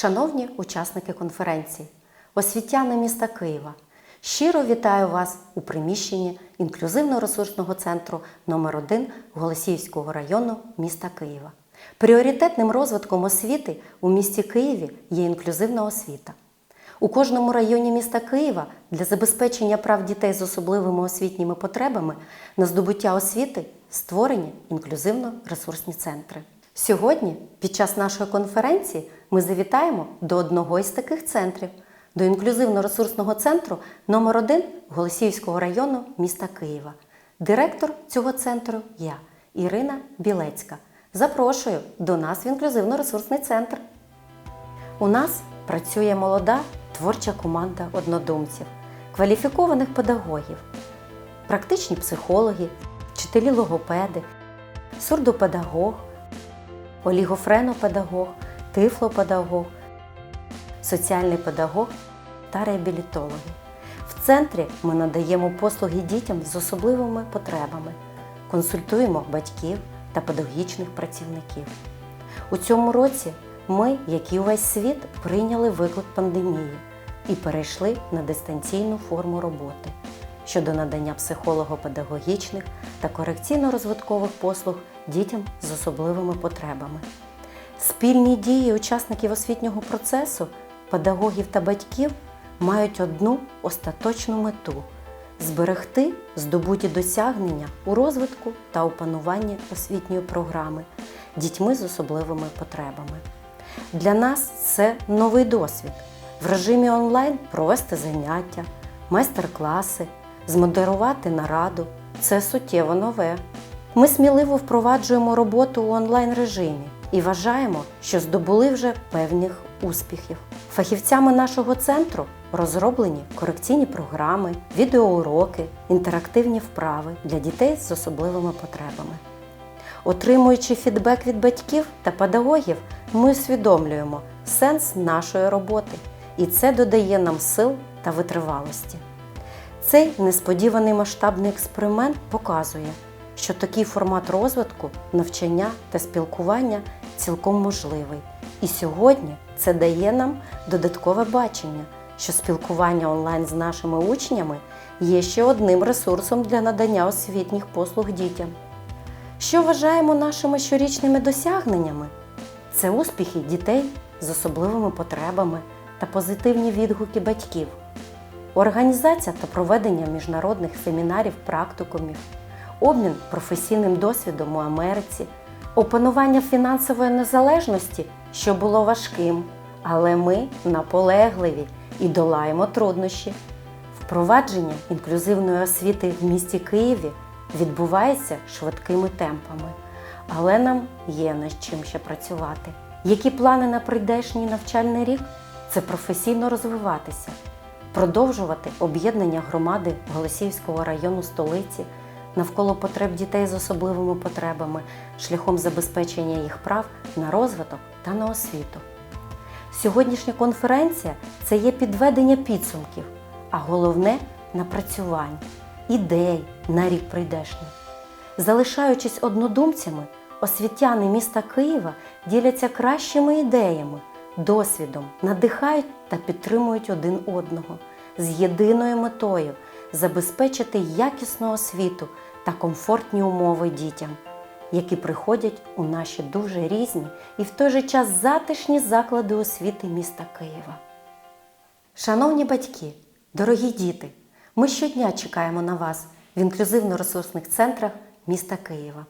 Шановні учасники конференції, освітяни міста Києва, щиро вітаю вас у приміщенні інклюзивно-ресурсного центру номер 1 Голосіївського району міста Києва. Пріоритетним розвитком освіти у місті Києві є інклюзивна освіта. У кожному районі міста Києва для забезпечення прав дітей з особливими освітніми потребами на здобуття освіти створені інклюзивно-ресурсні центри. Сьогодні, під час нашої конференції, ми завітаємо до одного із таких центрів до інклюзивно-ресурсного центру номер 1 Голосіївського району міста Києва. Директор цього центру я, Ірина Білецька. Запрошую до нас в інклюзивно-ресурсний центр. У нас працює молода творча команда однодумців, кваліфікованих педагогів, практичні психологи, вчителі логопеди, сурдопедагог, олігофренопедагог, тифлопедагог, соціальний педагог та реабілітологи. В центрі ми надаємо послуги дітям з особливими потребами, консультуємо батьків та педагогічних працівників. У цьому році ми, як і увесь світ, прийняли виклик пандемії і перейшли на дистанційну форму роботи щодо надання психолого-педагогічних та корекційно-розвиткових послуг дітям з особливими потребами. Спільні дії учасників освітнього процесу, педагогів та батьків мають одну остаточну мету зберегти здобуті досягнення у розвитку та опануванні освітньої програми дітьми з особливими потребами. Для нас це новий досвід в режимі онлайн провести заняття, майстер-класи, змодерувати нараду це суттєво нове. Ми сміливо впроваджуємо роботу у онлайн режимі і вважаємо, що здобули вже певних успіхів. Фахівцями нашого центру розроблені корекційні програми, відеоуроки, інтерактивні вправи для дітей з особливими потребами. Отримуючи фідбек від батьків та педагогів, ми усвідомлюємо сенс нашої роботи, і це додає нам сил та витривалості. Цей несподіваний масштабний експеримент показує, що такий формат розвитку, навчання та спілкування цілком можливий. І сьогодні це дає нам додаткове бачення, що спілкування онлайн з нашими учнями є ще одним ресурсом для надання освітніх послуг дітям. Що вважаємо нашими щорічними досягненнями? Це успіхи дітей з особливими потребами та позитивні відгуки батьків, організація та проведення міжнародних семінарів практикумів, обмін професійним досвідом у Америці, опанування фінансової незалежності, що було важким, але ми наполегливі і долаємо труднощі. Впровадження інклюзивної освіти в місті Києві відбувається швидкими темпами, але нам є над чим ще працювати. Які плани на прийдешній навчальний рік? Це професійно розвиватися, продовжувати об'єднання громади Голосіївського району столиці навколо потреб дітей з особливими потребами, шляхом забезпечення їх прав на розвиток та на освіту. Сьогоднішня конференція це є підведення підсумків, а головне напрацювань, ідей на рік прийдешній. Залишаючись однодумцями, освітяни міста Києва діляться кращими ідеями, досвідом, надихають та підтримують один одного з єдиною метою забезпечити якісну освіту та комфортні умови дітям, які приходять у наші дуже різні і в той же час затишні заклади освіти міста Києва. Шановні батьки, дорогі діти, ми щодня чекаємо на вас в інклюзивно-ресурсних центрах міста Києва.